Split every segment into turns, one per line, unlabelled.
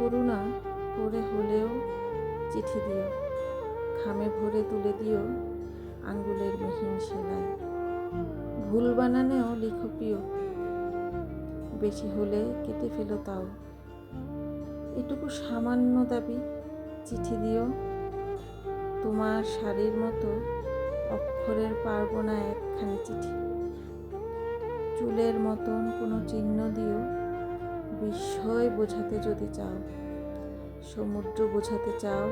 করুণা করে হলেও চিঠি দিও। খামে ভরে তুলে দিও আঙ্গুলের মিহিন সেলাই। ভুল বানানেও লিখো প্রিয় বেশি হলে কেটে ফেলো তাও। এটুকু সামান্য দাবি, চিঠি দিও। তোমার শাড়ির মতো অক্ষরের পারব না একখানি চিঠি। চুলের মতন কোনো চিহ্ন দিও। বিস্ময় বোঝাতে যদি চাও, সমুদ্র বোঝাতে চাও,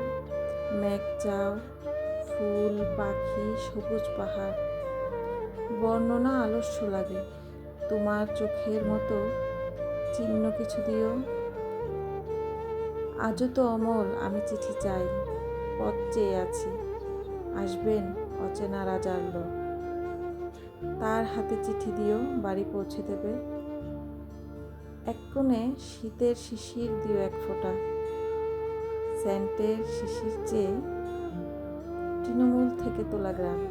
মেঘ চাও, ফুল, পাখি, সবুজ পাহাড়, বর্ণনা আলস্য লাগে। তোমার চোখের মতো চিহ্ন কিছু দিও। আজও তো অমল, আমি চিঠি চাই, পথ চেয়ে আছি, আসবেন অচেনা রাজার লোক। তার হাতে চিঠি দিও, বাড়ি পৌঁছে দেবে। এক কোণে শীতের শিশির দিও এক ফোঁটা। স্যান্টের শিশির চেয়ে তৃণমূল থেকে তোলা গ্রাম।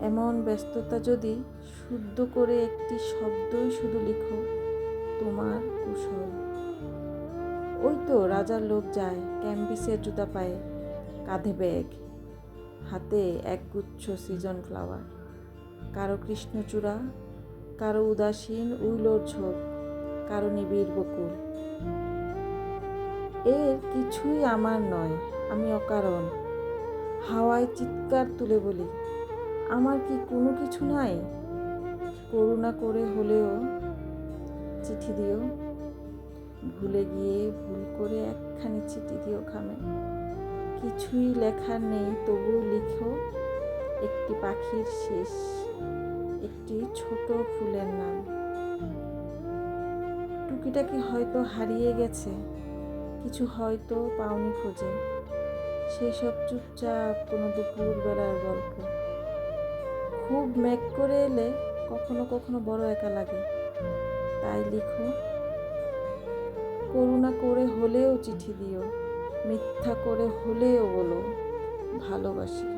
এমন ব্যস্ততা যদি শুদ্ধ করে একটি শব্দই শুধু লিখো, তোমার কুশল। ওই তো রাজার লোক যায়, ক্যাম্বিসের জুতা পায়ে, কাঁধে ব্যাগ, হাতে একগুচ্ছ সিজন ফ্লাওয়ার। কারও কৃষ্ণচূড়া, কারও উদাসীন উইলোর ঝোপ। কারও নিবিড় বকুল। এর কিছুই আমার নয়, আমি অকারণ। হাওয়ায় চিৎকার তুলে বলি, আমার কি কোনো কিছু নাই? করুণা করে হলেও চিঠি দিও। ভুলে গিয়ে ভুল করে একখানি চিঠি দিও খামে কিছুই লেখার নেই, তবু লিখো। একটি পাখির শেষ, একটি ছোট ফুলের নাম। টুকিটাকি হয়তো হারিয়ে গেছে? কিছু হয়তো পাওনি খোঁজে। সেসব চুপচাপ কোনো দুপুর বেলার গল্প। খুব মেঘ করে এলে কখনো কখনো বড় একা লাগে। তাই লিখো। করুণা করে হলেও চিঠি দিও। মিথ্যা করে হলেও বলো। ভালোবাসি।